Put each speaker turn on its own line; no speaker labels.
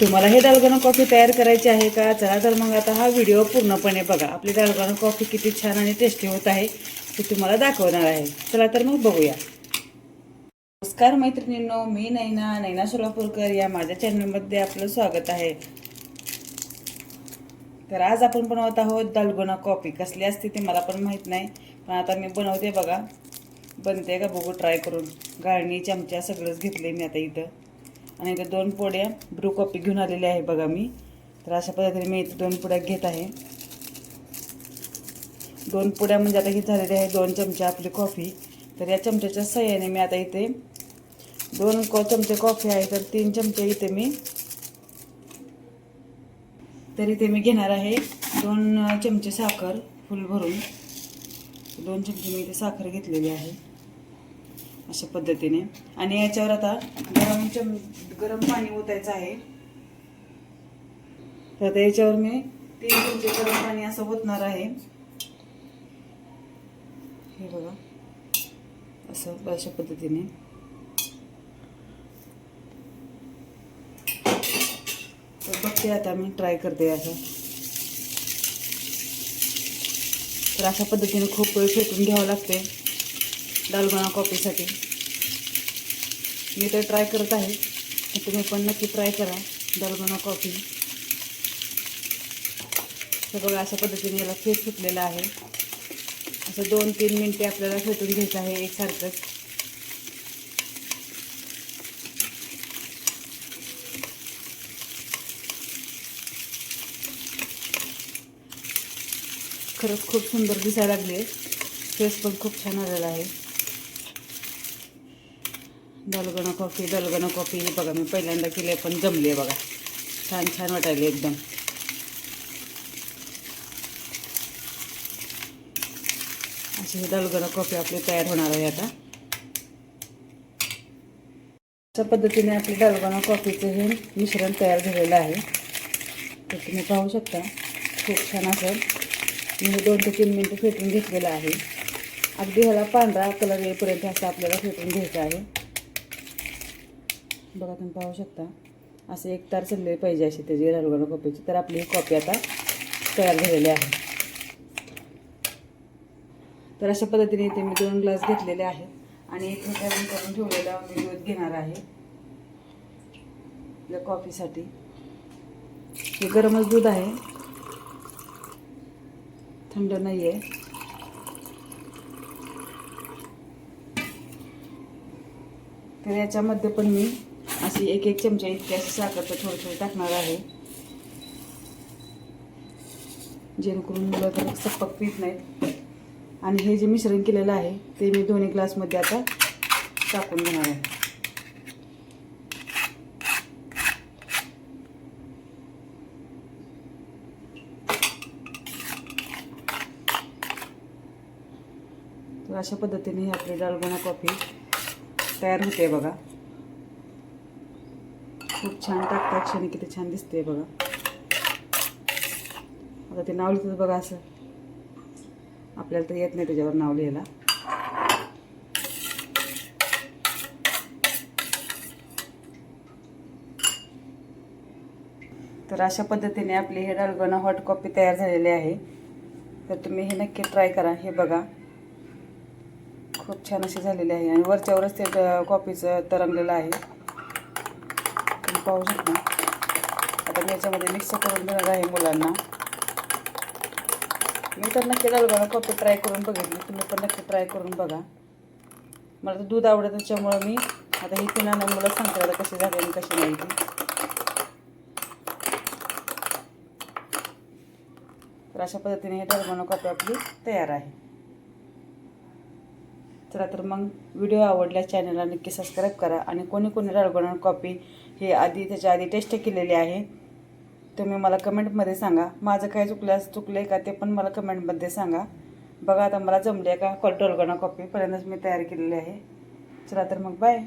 तुम्हाला हे दालगोना कॉफी तयार करायची आहे का? चला तर मग आता हा व्हिडिओ पूर्णपणे बघा. आपली दालगोना कॉफी किती छान आणि टेस्टी होत आहे ते तुम्हाला दाखवणार आहे. चला तर मग बघूया. नमस्कार मैत्रिणींनो मी नैना नैना सोलापूरकर या माझ्या चॅनलमध्ये आपलं स्वागत आहे. तर आज आपण बनवत आहोत दालगोना कॉफी. कसली असते ते मला पण माहीत नाही पण आता मी बनवते बघा. बनते का बघू ट्राय करून. गाळणी चमचा सगळंच घेतले मी आता इथं. आणि इथे दोन पोड्या ब्रू कॉफी घेऊन आलेले आहे बघा मी. तर अशा पद्धतीने मी इथे दोन पोड्या घेत आहे. दोन पोड्या म्हणजे आता ही झालेली आहे दोन चमचे आपली कॉफी तर या चमच्याच्या सहाय्याने मी आता इथे दोन को चमचे कॉफी आहे तर तीन चमचे इथे मी तर इथे मी घेणार आहे दोन चमचे साखर फुल भरून. दोन चमचे मी इथे साखर घेतलेली आहे. अशा पद्धतीने. आणि याच्यावर आता गरम चम गरम पाणी ओतायचं आहे. तर आता याच्यावर मी तीन चमचे गरम पाणी असं ओतणार आहे. हे बघा. असं अशा पद्धतीने. तर बघते आता मी ट्राय करते असं. तर अशा पद्धतीने खूप वेळ फेटून घ्यावं लागते. दालगोना कॉफीसाठी मी तर ट्राय करत आहे. तुम्ही पण नक्की ट्राय करा. दालगोना कॉफी तर बघा अशा पद्धतीने याला फेस सुटलेला आहे. असं दोन तीन मिनटे आपल्याला फेटून घ्यायचं आहे एकसारखंच. खरंच खूप सुंदर दिसायला लागले फेस पण खूप छान आलेला आहे. Dalgona coffee dalgona coffee. हे बघा मी पहिल्यांदा केले पण जमली आहे बघा. छान छान वाटायले एकदम. अशी ही दलगणा कॉफी आपली तयार होणार आहे आता. अशा पद्धतीने आपली दलगणं कॉफीचं हे मिश्रण तयार झालेलं आहे. तर तुम्ही पाहू शकता खूप छान असं. मी हे दोन ते तीन मिनटं फेटून घेतलेलं आहे. अगदी ह्याला पांढरा कलर येईपर्यंत असं आपल्याला फेटून घ्यायचं आहे. बघा तुम्ही पाहू शकता. असं एक तार चालले पाहिजे अशी त्याची रलगणा कॉफीची तर आपली ही कॉफी आता तयार झालेली आहे. तर अशा पद्धतीने इथे मी दोन ग्लास घेतलेले आहेत. आणि इथे गरम करून ठेवलेला मी दूध घेणार आहे. आपल्या कॉफीसाठी. हे गरमच दूध आहे. थंड नाही आहे तर याच्यामध्ये पण मी अशी एक एक चमचा इतकी अशी साखर तर थोडी थोडी टाकणार आहे. जेणेकरून मुलं तर सप्पक पीत नाहीत. आणि हे जे मिश्रण केलेलं आहे ते मी दोन्ही ग्लासमध्ये आता टाकून घेणार आहे. तर अशा पद्धतीने ही आपली डालगोना कॉफी तयार होते बघा. खूप छान टाकता क्षणी किती छान दिसते बघा. आता ते नाव लिहितं बघा असं. आपल्याला तर येत नाही त्याच्यावर नाव लिहायला. तर अशा पद्धतीने आपली हे डालगोना हॉट कॉपी तयार झालेली आहे. तर तुम्ही हे नक्की ट्राय करा हे बघा. खूप छान अशी झालेली आहे. आणि वरच्यावरच ते कॉपीचं तरंगलेलं आहे. पाहू शकता. आता मी याच्यामध्ये मिक्स करून देणार आहे मुलांना. मी तर नक्की दालगोना कॉफी ट्राय करून बघितली. तुम्ही पण नक्की ट्राय करून बघा. मला तर दूध आवडतं त्याच्यामुळं मी आता ही पिण्यानं मुलं सांगते आता कशी झाली आणि कशी नाही ती. तर अशा पद्धतीने हे दालगोना कॉफी आपली तयार आहे. चला तर मग व्हिडिओ आवडल्या चॅनलला नक्की सबस्क्राईब करा. आणि कोणी कोणी डाळगोणा कॉपी हे आधी त्याच्या आधी टेस्ट केलेली आहे. तुम्ही मला कमेंटमध्ये सांगा. माझं काय चुकल्यास चुकलं आहे का ते पण मला कमेंटमध्ये सांगा. बघा आता मला जमले का? कॉल डाळगोणा कॉपी मी तयार केलेली आहे. चला तर मग बाय